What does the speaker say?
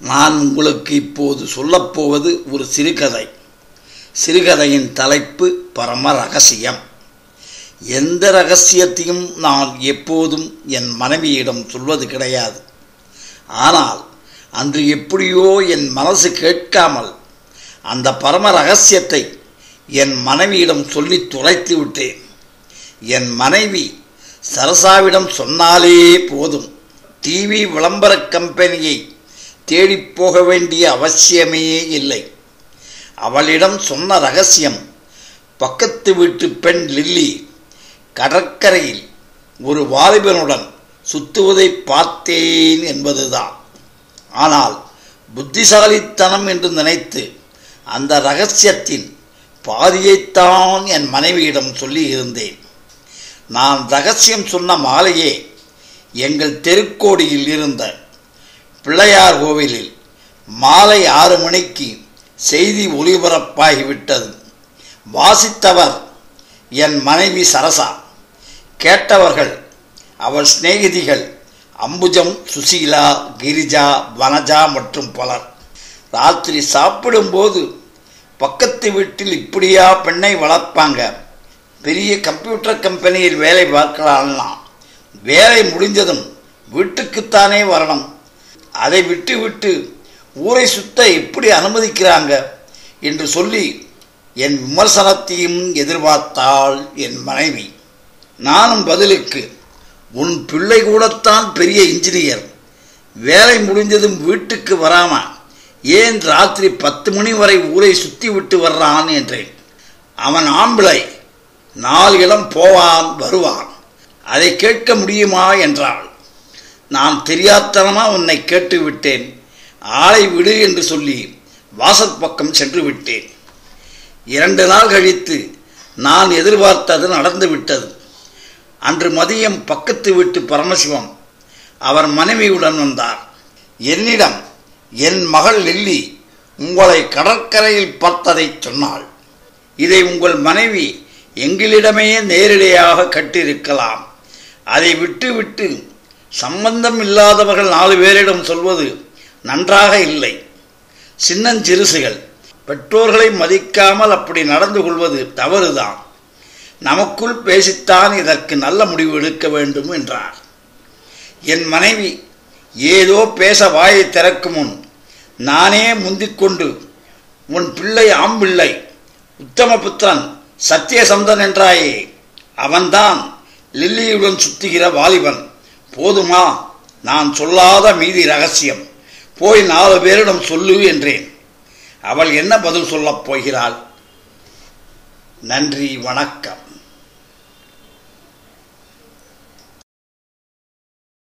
நான் உங்களுக்கு இப்போது சொல்லப்போவது ஒரு சிறுகதை. சிறுகதையின் தலைப்பு பரம ரகசியம். எந்த ரகசியத்தையும் நான் எப்போதும் என் மனைவியிடம் சொல்வது கிடையாது. ஆனால் அன்று எப்படியோ என் மனசு கேட்காமல் அந்த பரம ரகசியத்தை என் மனைவியிடம் சொல்லி துளைத்து விட்டேன். என் மனைவி சரசாவிடம் சொன்னாலே போதும். டிவி விளம்பர கம்பெனியை தேடிப் போக வேண்டிய அவசியமே இல்லை. அவளிடம் சொன்ன ரகசியம் பக்கத்து வீட்டு பெண் லில்லி கடற்கரையில் ஒரு வாலிபனுடன் சுத்துவதை பார்த்தேன் என்பதுதான். ஆனால் புத்திசாலித்தனம் என்று நினைத்து அந்த ரகசியத்தின் பாதியைத்தான் என் மனைவியிடம் சொல்லி இருந்தேன் நான் ரகசியம் சொன்ன மாலையே எங்கள் தெருக்கோடியில் இருந்த பிள்ளையார் கோவிலில் மாலை ஆறு மணிக்கு செய்தி ஒளிபரப்பாகிவிட்டது. வாசித்தவர் என் மனைவி சரசா. கேட்டவர்கள் அவள் சிநேகிதிகள் அம்புஜம் சுசீலா கிரிஜா வனஜா மற்றும் பலர். ராத்திரி சாப்பிடும்போது பக்கத்து வீட்டில் இப்படியா பெண்ணை வளர்ப்பாங்க? பெரிய கம்ப்யூட்டர் கம்பெனியில் வேலை பார்க்கலாம்னா வேலை முடிஞ்சதும் வீட்டுக்குத்தானே வரணும். அதை விட்டு விட்டு ஊரை சுத்த எப்படி அனுமதிக்கிறாங்க என்று சொல்லி என் விமர்சனத்தையும் எதிர்பார்த்தாள் என் மனைவி. நானும் பதிலுக்கு உன் பிள்ளை கூடத்தான் பெரிய இன்ஜினியர். வேலை முடிஞ்சதும் வீட்டுக்கு வராம ஏன் ராத்திரி பத்து மணி வரை ஊரை சுத்தி விட்டு வர்றான்? என்றேன். அவன் ஆம்பிளை. நாலு இடம் போவான் வருவான். அதை கேட்க முடியுமா? என்றாள். நான் தெரியாத்தனமா உன்னை கேட்டு விட்டேன் ஆளை விடு என்று சொல்லி வாசல் பக்கம் சென்று விட்டேன். இரண்டு நாள் கழித்து நான் எதிர்பார்த்தது நடந்து விட்டது. அன்று மதியம் பக்கத்து வீட்டு பரமசிவம் அவர் மனைவியுடன் வந்தார். என்னிடம் என் மகள் லில்லி உங்களை கடற்கரையில் பார்த்ததை சொன்னாள். இதை உங்கள் மனைவி எங்களிடமே நேரடியாக கட்டிருக்கலாம் அதை விட்டுவிட்டு சம்பந்தம் இல்லாதவர்கள் நாலு பேரிடம் சொல்வது நன்றாக இல்லை. சின்னஞ்சிறுசுகள் பெற்றோர்களை மதிக்காமல் அப்படி நடந்து கொள்வது தவறுதான். நமக்குள் பேசித்தான் இதற்கு நல்ல முடிவு எடுக்க வேண்டும் என்றார். என் மனைவி ஏதோ பேச வாயை திறக்கும் முன் நானே முந்திக்கொண்டு உன் பிள்ளை ஆம்பிள்ளை உத்தமபுத்திரன் சத்தியசந்தன் என்றாயே. அவன்தான் லில்லியுடன் சுத்துகிற வாலிபன். போதுமா? நான் சொல்லாத மீதி ரகசியம். போய் நாலு பேரிடம் சொல்லு என்றேன். அவள் என்ன பதில் சொல்லப் போகிறாள்? நன்றி வணக்கம்.